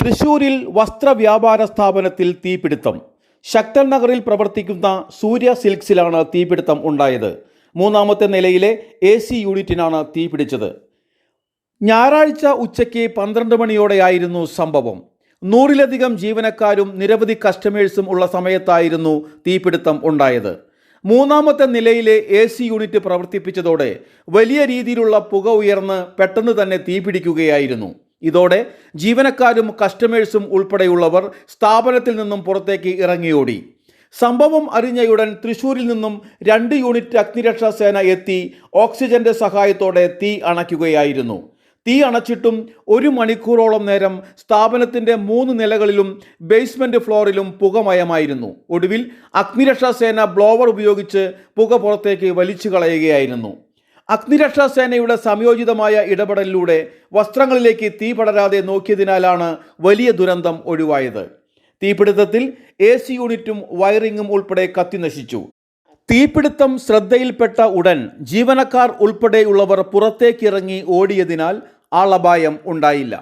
തൃശൂരിൽ വസ്ത്രവ്യാപാര സ്ഥാപനത്തിൽ തീപിടുത്തം. ശക്തൻ നഗറിൽ പ്രവർത്തിക്കുന്ന സൂര്യ സിൽക്സിലാണ് തീപിടുത്തം ഉണ്ടായത്. മൂന്നാമത്തെ നിലയിലെ എ സി യൂണിറ്റിനാണ് തീപിടിച്ചത്. ഞായറാഴ്ച ഉച്ചയ്ക്ക് പന്ത്രണ്ട് മണിയോടെയായിരുന്നു സംഭവം. നൂറിലധികം ജീവനക്കാരും നിരവധി കസ്റ്റമേഴ്സും ഉള്ള സമയത്തായിരുന്നു തീപിടുത്തം ഉണ്ടായത്. മൂന്നാമത്തെ നിലയിലെ എ സി യൂണിറ്റ് പ്രവർത്തിപ്പിച്ചതോടെ വലിയ രീതിയിലുള്ള പുക ഉയർന്ന് പെട്ടെന്ന് തന്നെ തീപിടിക്കുകയായിരുന്നു. ഇതോടെ ജീവനക്കാരും കസ്റ്റമേഴ്സും ഉൾപ്പെടെയുള്ളവർ സ്ഥാപനത്തിൽ നിന്നും പുറത്തേക്ക് ഇറങ്ങിയോടി. സംഭവം അറിഞ്ഞയുടൻ തൃശൂരിൽ നിന്നും രണ്ട് യൂണിറ്റ് അഗ്നിരക്ഷാ സേന എത്തി ഓക്സിജന്റെ സഹായത്തോടെ തീ അണയ്ക്കുകയായിരുന്നു. തീ അണച്ചിട്ടും ഒരു മണിക്കൂറോളം നേരം സ്ഥാപനത്തിന്റെ മൂന്ന് നിലകളിലും ബേസ്മെന്റ് ഫ്ലോറിലും പുകമയമായിരുന്നു ഒടുവിൽ അഗ്നിരക്ഷാ സേന ബ്ലോവർ ഉപയോഗിച്ച് പുക പുറത്തേക്ക് വലിച്ചു കളയുകയായിരുന്നു. അഗ്നിരക്ഷാ സേനയുടെ സംയോജിതമായ ഇടപെടലിലൂടെ വസ്ത്രങ്ങളിലേക്ക് തീ പടരാതെ നോക്കിയതിനാലാണ് വലിയ ദുരന്തം ഒഴിവായത്. തീപിടുത്തത്തിൽ എ സി യൂണിറ്റും വയറിങ്ങും ഉൾപ്പെടെ കത്തിനശിച്ചു തീപിടുത്തം ശ്രദ്ധയിൽപ്പെട്ട ഉടൻ ജീവനക്കാർ ഉൾപ്പെടെയുള്ളവർ പുറത്തേക്കിറങ്ങി ഓടിയതിനാൽ ആളപായം ഉണ്ടായില്ല.